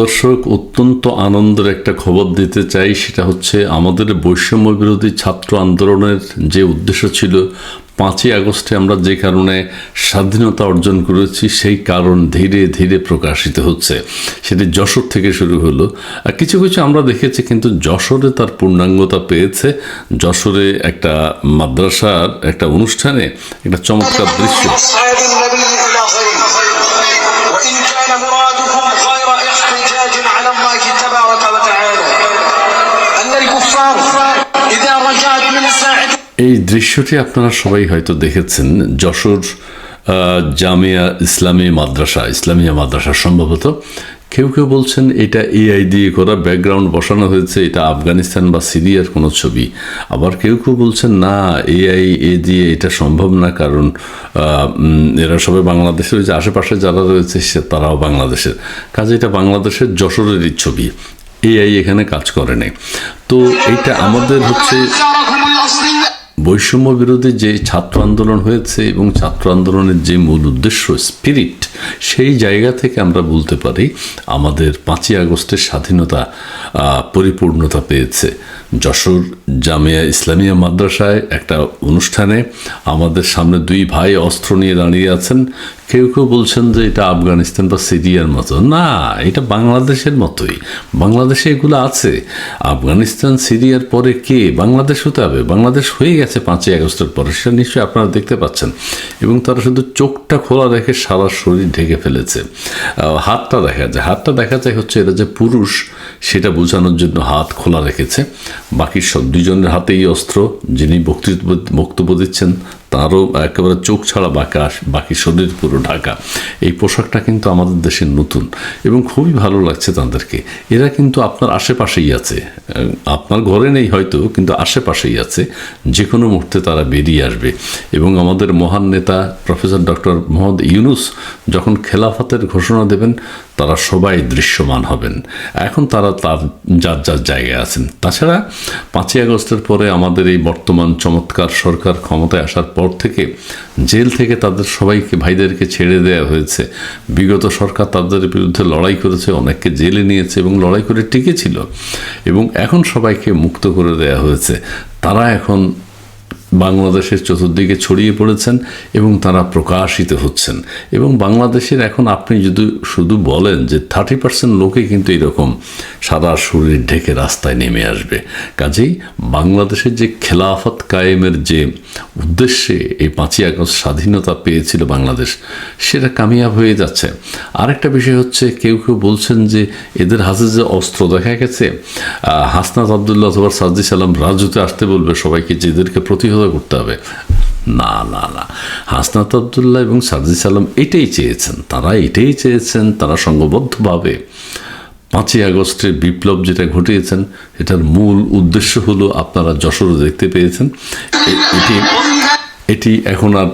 দর্শক, অত্যন্ত আনন্দের একটা খবর দিতে চাই, সেটা হচ্ছে আমাদের বৈষম্য বিরোধী ছাত্র আন্দোলনের যে উদ্দেশ্য ছিল, পাঁচই আগস্টে আমরা যে কারণে স্বাধীনতা অর্জন করেছি, সেই কারণ ধীরে ধীরে প্রকাশিত হচ্ছে। সেটি যশোর থেকে শুরু হলো। আর কিছু কিছু আমরা দেখেছি, কিন্তু যশোরে তার পূর্ণাঙ্গতা পেয়েছে। যশোরে একটা মাদ্রাসার একটা অনুষ্ঠানে একটা চমৎকার দৃশ্য। এই দৃশ্যটি আপনারা সবাই হয়তো দেখেছেন। যশোর জামিয়া ইসলামী মাদ্রাসা, ইসলামিয়া মাদ্রাসা সম্ভবত। কেউ কেউ বলছেন, এটা এআই দিয়ে করা ব্যাকগ্রাউন্ড বসানো হয়েছে, এটা আফগানিস্তান বা সিরিয়ার কোনো ছবি। আবার কেউ কেউ বলছেন, না, এআই এ দিয়ে এটা সম্ভব না, কারণ এরা সবাই বাংলাদেশের রয়েছে আশেপাশে যারা রয়েছে, সে তারাও বাংলাদেশের। কাজে এটা বাংলাদেশের যশোরেরই ছবি। এআই এখানে কাজ করে নেই। তো এটা আমাদের হচ্ছে বৈষম্য বিরোধী যে ছাত্র আন্দোলন হয়েছে এবং ছাত্র আন্দোলনের যে মূল উদ্দেশ্য স্পিরিট সেই জায়গা থেকে আমরা বলতে পারি আমাদের পাঁচই আগস্টের স্বাধীনতা পরিপূর্ণতা পেয়েছে। যশোর জামিয়া ইসলামিয়া মাদ্রাসায় একটা অনুষ্ঠানে আমাদের সামনে দুই ভাই অস্ত্র নিয়ে দাঁড়িয়ে আছেন। কেউ কেউ বলছেন যে এটা আফগানিস্তান বা সিরিয়ার মতো। না, এটা বাংলাদেশের মতোই। বাংলাদেশে এগুলো আছে। আফগানিস্তান, সিরিয়ার পরে কে? বাংলাদেশ হতে হবে। বাংলাদেশ হয়ে গেছে। পাঁচই আগস্টের পরে, সেটা নিশ্চয়ই আপনারা দেখতে পাচ্ছেন। এবং তারা শুধু চোখটা খোলা রেখে সারা শরীর ঢেকে ফেলেছে। হাতটা দেখা যায়। হাতটা দেখা যায় হচ্ছে এটা যে পুরুষ, সেটা বোঝানোর জন্য হাত খোলা রেখেছে। বাকি সব দুজনের হাতেই অস্ত্র, যিনি বক্তৃত্ব বক্তব্য দিচ্ছেন তারও একেবারে চোখ ছাড়া বাঁকা বাকি শরীর পুরো ঢাকা। এই পোশাকটা কিন্তু আমাদের দেশের নতুন এবং খুবই ভালো লাগছে তাদেরকে। এরা কিন্তু আপনার আশেপাশেই আছে। আপনার ঘরে নেই হয়তো, কিন্তু আশেপাশেই আছে। যে কোনো মুহূর্তে তারা বেরিয়ে আসবে। এবং আমাদের মহান নেতা প্রফেসর ডক্টর মোহাম্মদ ইউনুস যখন খেলাফতের ঘোষণা দেবেন তারা সবাই দৃশ্যমান হবেন। এখন তারা তার যার যার জায়গায় আছেন। তাছাড়া পাঁচই আগস্টের পরে আমাদের এই বর্তমান চমৎকার সরকার ক্ষমতায় আসার পর থেকে জেল থেকে তাদের সবাইকে, ভাইদেরকে ছেড়ে দেওয়া হয়েছে। বিগত সরকার তাদের বিরুদ্ধে লড়াই করেছে, অনেককে জেলে নিয়েছে এবং লড়াই করে টিকেছিল। এবং এখন সবাইকে মুক্ত করে দেওয়া হয়েছে। তারা এখন বাংলাদেশের চতুর্দিকে ছড়িয়ে পড়েছেন এবং তারা প্রকাশিত হচ্ছেন। এবং বাংলাদেশের এখন আপনি যদি শুধু বলেন যে থার্টি পার্সেন্ট লোকে কিন্তু এরকম সারা শরীর ঢেকে রাস্তায় নেমে আসবে। কাজেই বাংলাদেশের যে খেলাফত কায়েমের যে উদ্দেশ্যে এই পাঁচই আগস্ট স্বাধীনতা পেয়েছিল বাংলাদেশ, সেটা কামিয়াব হয়ে যাচ্ছে। আরেকটা বিষয় হচ্ছে, কেউ কেউ বলছেন যে এদের হাতে যে অস্ত্র দেখা গেছে হাসনাত আবদুল্লাহ অথবা সাজ্জি সালাম রাজুতে আসতে বলবে সবাইকে, যে এদেরকে প্রতিহত করতে হবে। না না না। হাসনাত আবদুল্লাহ এবং সাজি সালাম এটাই চেয়েছেন। তারা এটাই চেয়েছেন, তারা সংঘবদ্ধভাবে পাঁচই আগস্টে বিপ্লব যেটা ঘটিয়েছেন, এটার মূল উদ্দেশ্য হলো আপনারা যশোর দেখতে পেয়েছেন। এটি এটি এখন আর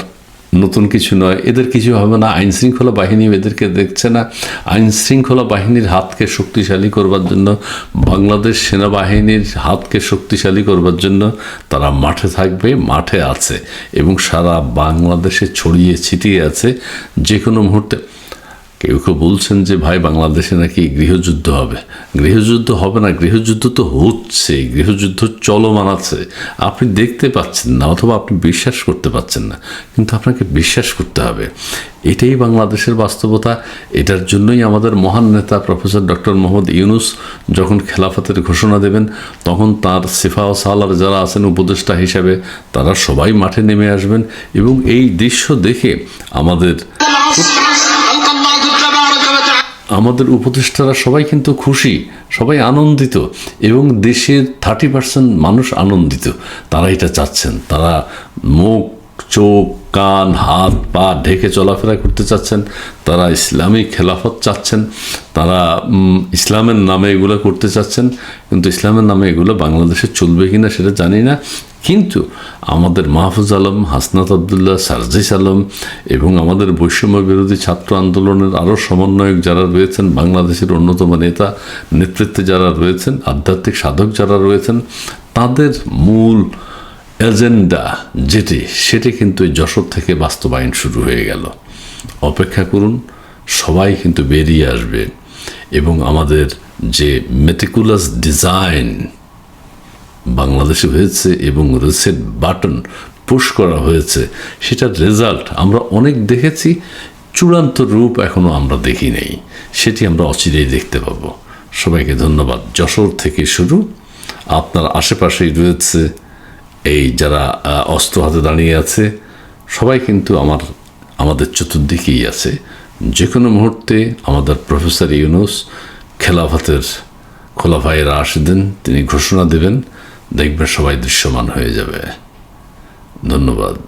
নতুন কিছু নয়। এদের কিছু হবে না। আইন শৃঙ্খলা বাহিনী এদেরকে দেখছে না। আইন শৃঙ্খলা বাহিনীর হাতকে শক্তিশালী করবার জন্য, বাংলাদেশ সেনাবাহিনীর হাতকে শক্তিশালী করবার জন্য তারা মাঠে থাকবে, মাঠে আছে এবং সারা বাংলাদেশে ছড়িয়ে ছিটিয়ে আছে। যে কোনো মুহূর্তে কেউ কেউ বলছেন যে, ভাই, বাংলাদেশে নাকি গৃহযুদ্ধ হবে। গৃহযুদ্ধ হবে না, গৃহযুদ্ধ তো হচ্ছে, গৃহযুদ্ধ চলমান আছে। আপনি দেখতে পাচ্ছেন না অথবা আপনি বিশ্বাস করতে পাচ্ছেন না, কিন্তু আপনাকে বিশ্বাস করতে হবে। এটাই বাংলাদেশের বাস্তবতা। এটার জন্যই আমাদের মহান নেতা প্রফেসর ডক্টর মোহাম্মদ ইউনুস যখন খেলাফতের ঘোষণা দেবেন, তখন তার সেফা ও সালার যারা আছেন উপদেষ্টা হিসাবে, তারা সবাই মাঠে নেমে আসবেন এবং এই দৃশ্য দেখে আমাদের আমাদের উপদেষ্টারা সবাই কিন্তু খুশি, সবাই আনন্দিত এবং দেশের থার্টি পার্সেন্ট মানুষ আনন্দিত। তারা এটা চাচ্ছেন, তারা মুখ চোখ, কান, হাত, পা ঢেকে চলাফেরা করতে চাচ্ছেন, তারা ইসলামী খেলাফত চাচ্ছেন, তারা ইসলামের নামে এগুলো করতে চাচ্ছেন, কিন্তু ইসলামের নামে এগুলো বাংলাদেশে চলবে কিনা সেটা জানি না। কিন্তু আমাদের মাহফুজ আলম, হাসনাত আবদুল্লাহ, সারজিস আলম এবং আমাদের বৈষম্য বিরোধী ছাত্র আন্দোলনের আরও সমন্বয়ক যারা রয়েছেন, বাংলাদেশের অন্যতম নেতা, নেতৃত্বে যারা রয়েছেন, আধ্যাত্মিক সাধক যারা রয়েছেন, তাদের মূল এজেন্ডা যেটি, সেটি কিন্তু যশোর থেকে বাস্তবায়ন শুরু হয়ে গেল। অপেক্ষা করুন, সবাই কিন্তু বেরিয়ে আসবে এবং আমাদের যে মেটিকুলাস ডিজাইন বাংলাদেশে হয়েছে এবং রিসেট বাটন পুশ করা হয়েছে, সেটার রেজাল্ট আমরা অনেক দেখেছি, চূড়ান্ত রূপ এখনও আমরা দেখি নেই। সেটি আমরা অচিরেই দেখতে পাবো। সবাইকে ধন্যবাদ। যশোর থেকে শুরু। আপনার আশেপাশেই রয়েছে এই যারা অস্ত্র হাতে দাঁড়িয়ে আছে, সবাই কিন্তু আমার, আমাদের চতুর্দিকেই আছে। যে কোনো মুহূর্তে আমাদের প্রফেসর ইউনুস খেলাফতের খোলাফায়ের আসেন তিনি ঘোষণা দেবেন, দেখবেন সবাই দৃশ্যমান হয়ে যাবে। ধন্যবাদ।